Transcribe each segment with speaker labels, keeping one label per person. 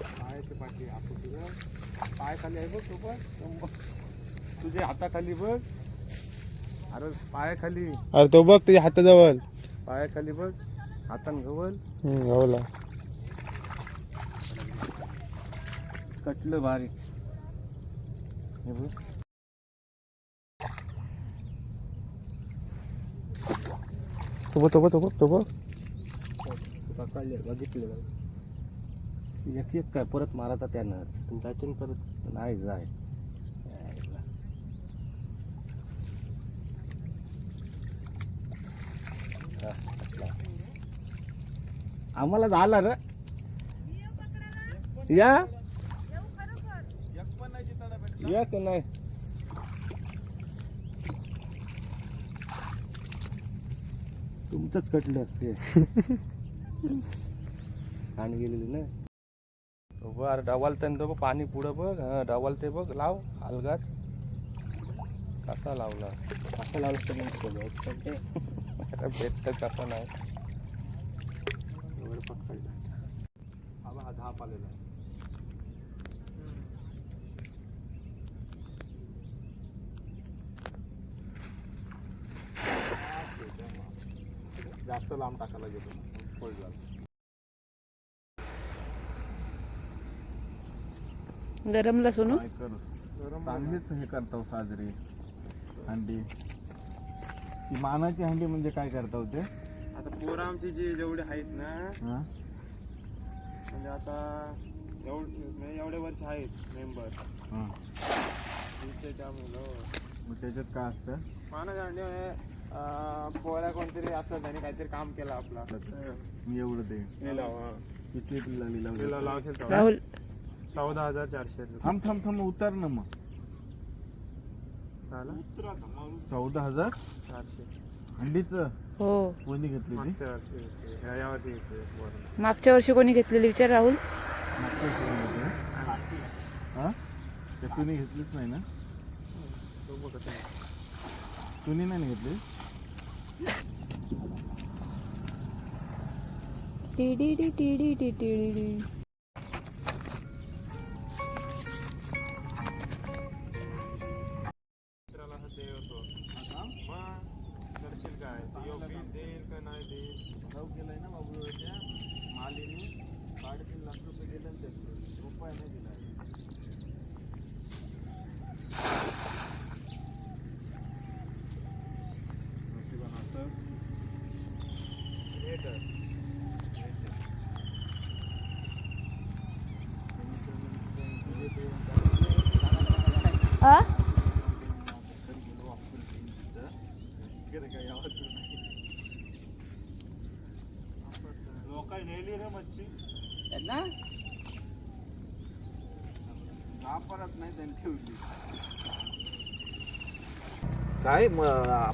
Speaker 1: पायाचे पाठी आपण तुझं पाय खाली आहे बघ सोबत तुझ्या हाताखाली बघ अरे पायाखाली
Speaker 2: अरे तो बघ तुझ्या हाताजवळ.
Speaker 1: पायाखाली बघ हातान गवल
Speaker 2: हम्म,
Speaker 1: कटलं बारीक हे बघ.
Speaker 2: तो बघ तो बघ तो बघ तो बघ
Speaker 1: पकडले बघितले एक एक काय परत मारता त्यानं त्यातून परत नाही जाय. आम्हाला झाला र. या? या की नाही. तुमचंच कटलं ते. खाण गेलेली ना. बर तर बघ पाणी पुढं बघ हं डवाल ते बघ लाव अलगाच कसा लावला? कसा लावला तर भेटत कसा नाही. एवढं हा धाप आलेला जास्त लांब टाकायला गेलो. पडला.
Speaker 3: गरमला सोनू
Speaker 4: काय कर? चांगलीच हे करताव साजरी. हंडी ती मानाची हंडी म्हणजे काय करताव ते?
Speaker 1: आता पोरं आमची जी जेवढे आहेत ना? म्हणजे आता एवढे म्हणजे एवढे वर्ष आहेत मेंबर.
Speaker 4: त्याच्यात काय असतं?
Speaker 1: माना म्हणजे पोऱ्या कोणतरी असं त्याने काहीतरी काम केलं आपला
Speaker 4: मी एवढं ते
Speaker 1: लिलाव हा.
Speaker 4: किती लिला
Speaker 1: लिलाव
Speaker 4: लिलाव
Speaker 1: लावशील तेवढा.
Speaker 3: राहुल
Speaker 1: चौदा हजार चारशे.
Speaker 4: थांब थांब थांब उतर ना मग
Speaker 1: झालं?
Speaker 4: चौदा हजार
Speaker 1: चारशे
Speaker 4: हंडीच
Speaker 3: हो
Speaker 4: कोणी घेतली ती
Speaker 1: मागच्या वर्षी. ह्या- वरून.
Speaker 3: मागच्या वर्षी कोणी घेतलेली विचार राहुल
Speaker 4: मागच्या वर्षी कोणी घेतली? हा ते तुम्ही घेतलीच नाही ना
Speaker 1: तो बघ कसं आहे.
Speaker 4: तुम्ही नाही ना घेतली
Speaker 3: टिडी डी टिडी डी टिडी डी
Speaker 1: मित्राला
Speaker 3: आ
Speaker 1: लोकांनी नेली रे मच्छी
Speaker 4: परत नाही त्यांनी? ठेवली काय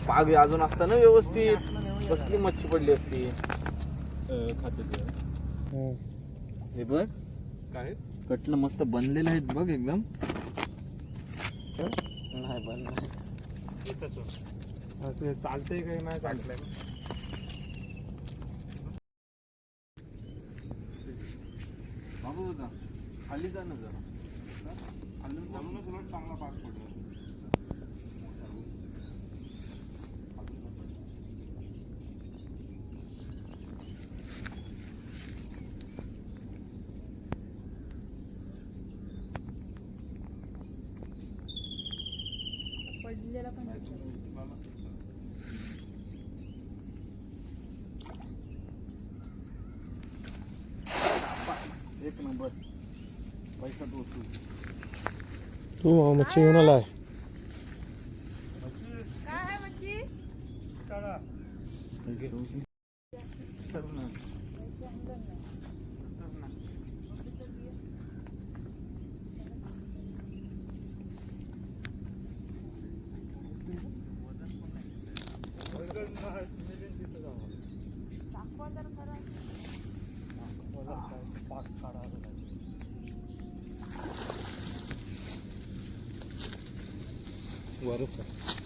Speaker 4: पाग अजून असताना व्यवस्थित? कसली मच्छी पडली असती?
Speaker 2: हम्म.
Speaker 4: हे बघ.
Speaker 1: काय?
Speaker 4: कटलं मस्त बनलेलं आहेत बघ एकदम. नाही बन नाही.
Speaker 1: हा, ते चालतंय काही नाही चालतंय.
Speaker 4: बाबू जा. खाली जा ना जरा.
Speaker 1: चांगला पाक पडला.
Speaker 4: एक नंबर. पैसा वसूल
Speaker 2: तू मच्छी घेऊन आलाय.
Speaker 4: तर
Speaker 1: Guaruca.